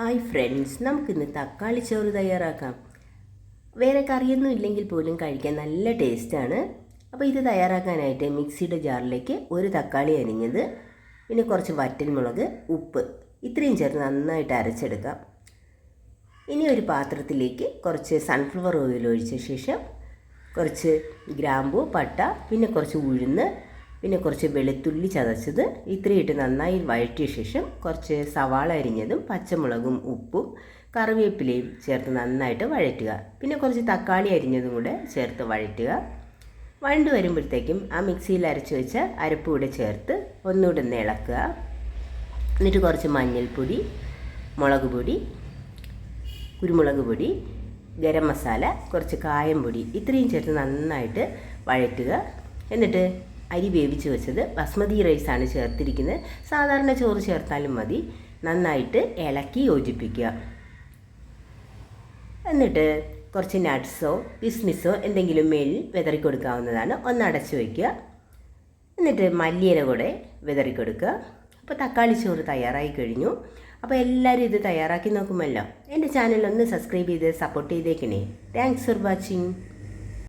Hi friends നമുക്കിന്ന് തക്കാളി ചോറ് തയ്യാറാക്കാം. വേറെ കറിയൊന്നും ഇല്ലെങ്കിൽ പോലും കഴിക്കാൻ നല്ല ടേസ്റ്റാണ് അപ്പോൾ ഇത് തയ്യാറാക്കാനായിട്ട് മിക്സിയുടെ ജാറിലേക്ക് ഒരു തക്കാളി അരിഞ്ഞത് പിന്നെ കുറച്ച് വറ്റൻമുളക് ഉപ്പ് ഇത്രയും ചേർത്ത് നന്നായിട്ട് അരച്ചെടുക്കാം. ഇനി ഒരു പാത്രത്തിലേക്ക് കുറച്ച് സൺഫ്ലവർ ഓയിൽ ഒഴിച്ച ശേഷം കുറച്ച് ഗ്രാമ്പു പട്ട പിന്നെ കുറച്ച് ഉഴുന്ന് പിന്നെ കുറച്ച് വെളുത്തുള്ളി ചതച്ചത് ഇത്രയും ഇട്ട് നന്നായി വഴറ്റിയ ശേഷം കുറച്ച് സവാള അരിഞ്ഞതും പച്ചമുളകും ഉപ്പും കറിവേപ്പിലയും ചേർത്ത് നന്നായിട്ട് വഴറ്റുക. പിന്നെ കുറച്ച് തക്കാളി അരിഞ്ഞതും കൂടെ ചേർത്ത് വഴറ്റുക. വഴണ്ട് വരുമ്പോഴത്തേക്കും ആ മിക്സിയിൽ അരച്ച് വെച്ച അരപ്പ് കൂടെ ചേർത്ത് ഒന്നുകൂടെ ഒന്ന് ഇളക്കുക. എന്നിട്ട് കുറച്ച് മഞ്ഞൾപ്പൊടി മുളക് പൊടി കുരുമുളക് പൊടി ഗരം മസാല കുറച്ച് കായം പൊടി ഇത്രയും ചേർത്ത് നന്നായിട്ട് വഴറ്റുക. എന്നിട്ട് അരി വേവിച്ച് വെച്ചത് ബസ്മതി റൈസാണ് ചേർത്തിരിക്കുന്നത്. സാധാരണ ചോറ് ചേർത്താലും മതി. നന്നായിട്ട് ഇളക്കി യോജിപ്പിക്കുക. എന്നിട്ട് കുറച്ച് നട്ട്സോ കിസ്മിസോ എന്തെങ്കിലും മേളിൽ വിതറി കൊടുക്കാവുന്നതാണ് ഒന്ന് അടച്ചു വയ്ക്കുക എന്നിട്ട് മല്ലിയില കൂടെ വിതറി കൊടുക്കുക അപ്പോൾ തക്കാളി ചോറ് തയ്യാറായി കഴിഞ്ഞു. അപ്പോൾ എല്ലാവരും ഇത് തയ്യാറാക്കി നോക്കുമല്ലോ. എന്റെ ചാനൽ ഒന്ന് സബ്സ്ക്രൈബ് ചെയ്ത് സപ്പോർട്ട് ചെയ്തേക്കണേ. Thanks for watching